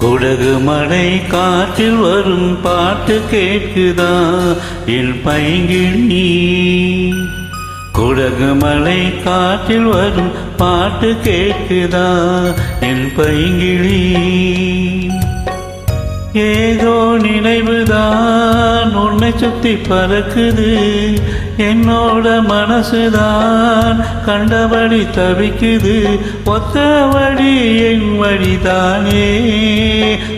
குடகு மழை காற்றில் வரும் பாட்டு கேட்குதா? என் பைங்கிழி. குடகு மழை காற்றில் வரும் பாட்டு கேட்குதா? என் பைங்கிழி. ஏதோ நினைவுதான் உன்னை சுத்தி பறக்குது. என்னோட மனசுதான். கண்டபடி தவிக்குது. ஒத்த வழி என் வழிதானே.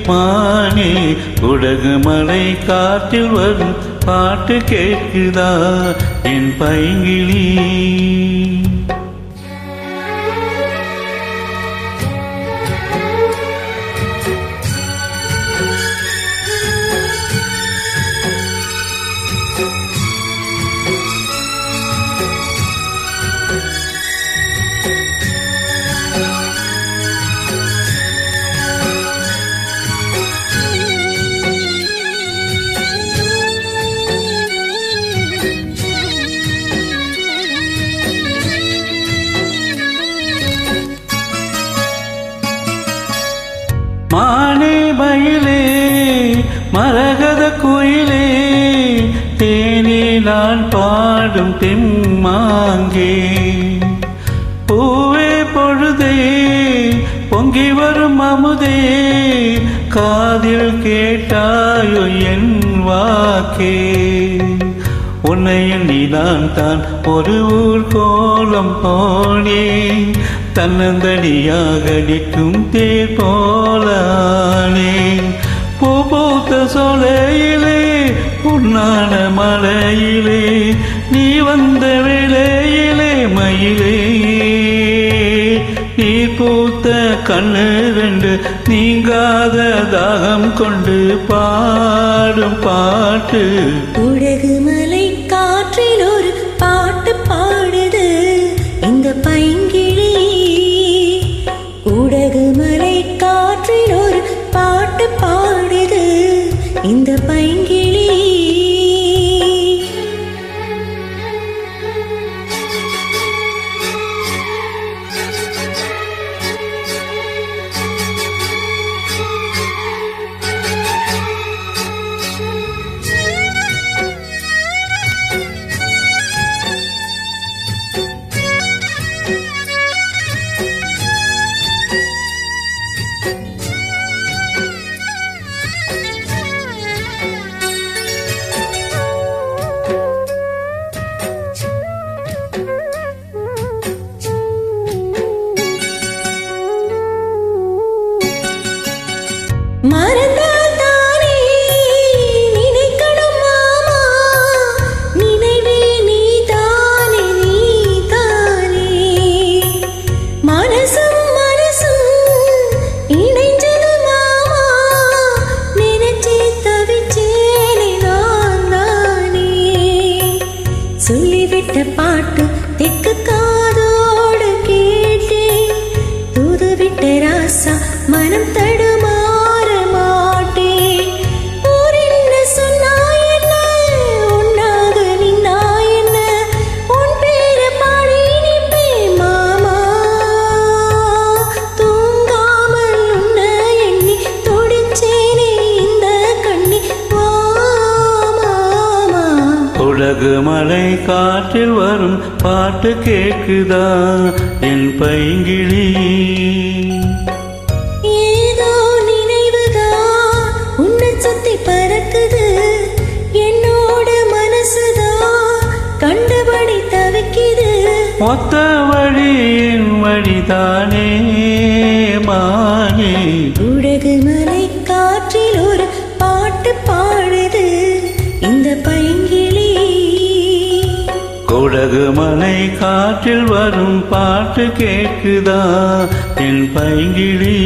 மானே உடகு மலை காற்றில் வரும் பாட்டு கேட்குதா? என் பைங்கிழி மரகத குயிலே தேனே நான் பாடும் தெம்மாங்கே. பூவே பொழுதே பொங்கி வரும் அமுதே காதில் கேட்டாயோ என் வாக்கே. உன்னை எண்ணிதான் தான் ஒரு ஊர் கோலம் போனே தன்னந்தனியாக நிற்கும் தேர் போலானே. பூத்த சோலையிலே பொன்னான மலையிலே நீ வந்த வேளையிலே மயிலே. நீ பூத்த கண்ணு ரெண்டு நீங்காத தாகம் கொண்டு பாடும் பாட்டு. உலகு இந்த பைங்கிழி சொல்லிவிட்ட பாட்டு தெக்கு காதோடு கேட்டேன் தூதுவிட்ட ராசா மனம் தடுமாற காற்றில் வரும் பாட்டு கேட்குதா என் பைங்கிழி. ஏதோ நினைவுதான் உன்னை சுத்தி பறக்குது. என்னோட மனசுதான் கண்டபடி தவிக்குது. மொத்த வழி என் வழிதானே? குடகு மலை காற்றில் வரும் பாட்டு கேட்குதா? என் பைங்கிழி.